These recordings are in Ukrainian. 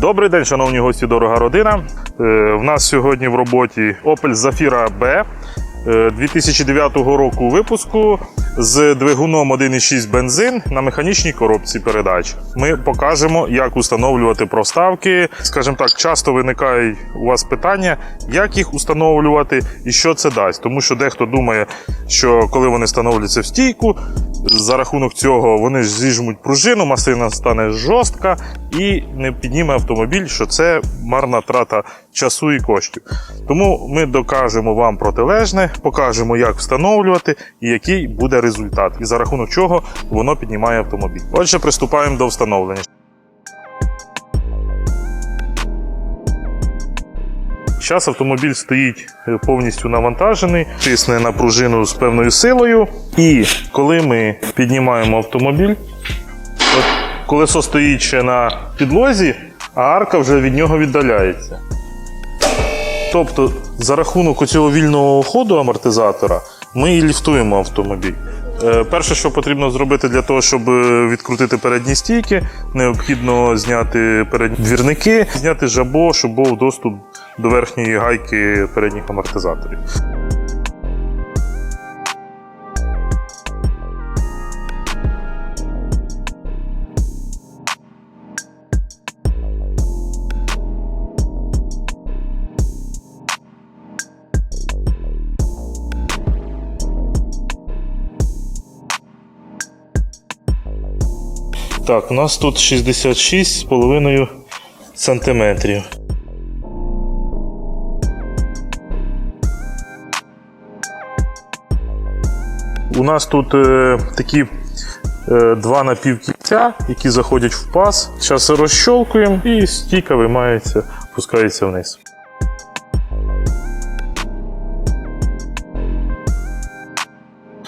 Добрий день, шановні гості, дорога родина. Е, В нас сьогодні в роботі Opel Zafira B е, 2009 року випуску з двигуном 1,6 бензин на механічній коробці передач. Ми покажемо, як установлювати проставки. Скажімо так, часто виникають у вас питання, як їх установлювати і що це дасть. Тому що дехто думає, що коли вони встановлюються в стійку, за рахунок цього вони зіжмуть пружину, масина стане жорстка і не підніме автомобіль, що це марна трата часу і коштів. Тому ми докажемо вам протилежне, покажемо, як встановлювати і який буде результат, і за рахунок чого воно піднімає автомобіль. Отже, приступаємо до встановлення. Зараз автомобіль стоїть е, повністю навантажений, тисне на пружину з певною силою. І коли ми піднімаємо автомобіль, от колесо стоїть ще на підлозі, а арка вже від нього віддаляється. Тобто, за рахунок цього вільного ходу амортизатора, ми і ліфтуємо автомобіль. Е, Перше, що потрібно зробити для того, щоб е, відкрутити передні стійки, необхідно зняти передні двірники, зняти жабо, щоб був доступ до верхньої гайки передніх амортизаторів. Так, у нас тут 66,5 сантиметрів. У нас тут е, такі е, два напівкільця, які заходять в паз. Зараз розщолкуємо і стійка виймається, опускається вниз.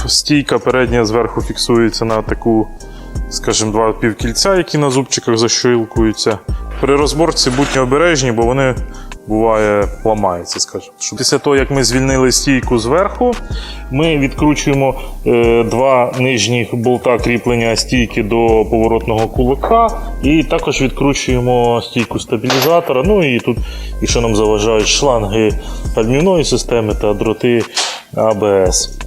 Стійка передня зверху фіксується на таку, скажімо, два півкільця, які на зубчиках защілкуються. При розборці будьте обережні, бо вони буває ламається, скажімо. Після того, як ми звільнили стійку зверху, ми відкручуємо е, два нижніх болта кріплення стійки до поворотного кулака, і також відкручуємо стійку стабілізатора. Ну і тут, якщо нам заважають шланги гальмівної системи та дроти АБС.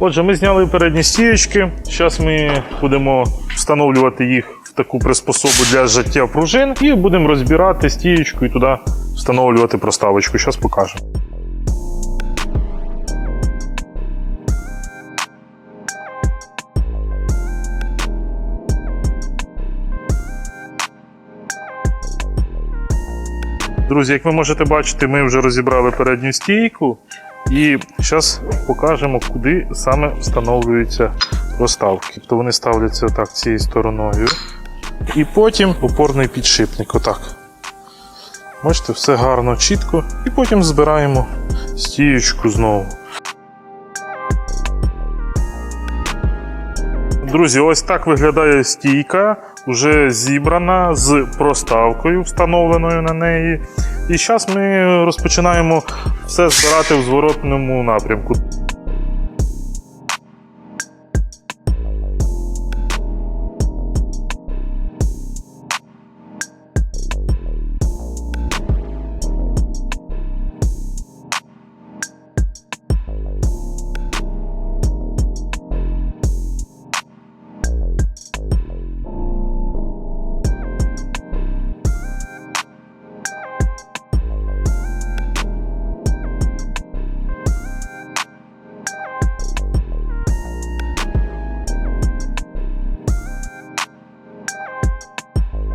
Отже, ми зняли передні стіючки. Зараз ми будемо встановлювати їх в таку приспособу для життя пружин і будемо розбирати стіючку і туди встановлювати проставочку. Зараз покажемо. Друзі, як ви можете бачити, ми вже розібрали передню стійку. І зараз покажемо, куди саме встановлюються розставки. Тобто вони ставляться так цією стороною. І потім опорний підшипник. Отак. Бачите, все гарно, чітко. І потім збираємо стіючку знову. Друзі, ось так виглядає стійка, вже зібрана з проставкою, встановленою на неї. І зараз ми розпочинаємо все збирати в зворотному напрямку.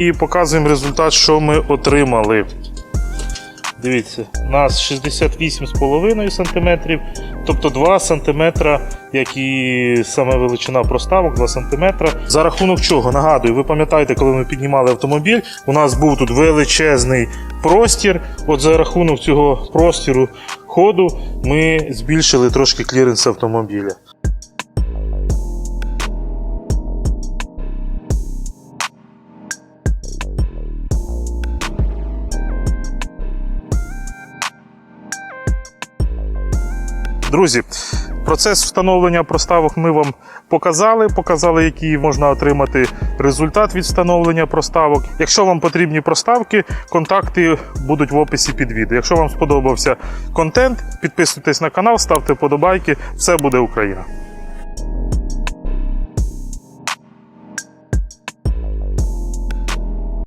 І показуємо результат, що ми отримали. Дивіться, у нас 68,5 см, тобто 2 см, як і саме величина проставок, 2 см. За рахунок чого? Нагадую, ви пам'ятаєте, коли ми піднімали автомобіль, у нас був тут величезний простір. От за рахунок цього простіру ходу ми збільшили трошки кліренс автомобіля. Друзі, процес встановлення проставок ми вам показали. Показали, який можна отримати результат від встановлення проставок. Якщо вам потрібні проставки, контакти будуть в описі під відео. Якщо вам сподобався контент, підписуйтесь на канал, ставте вподобайки. Все буде Україна.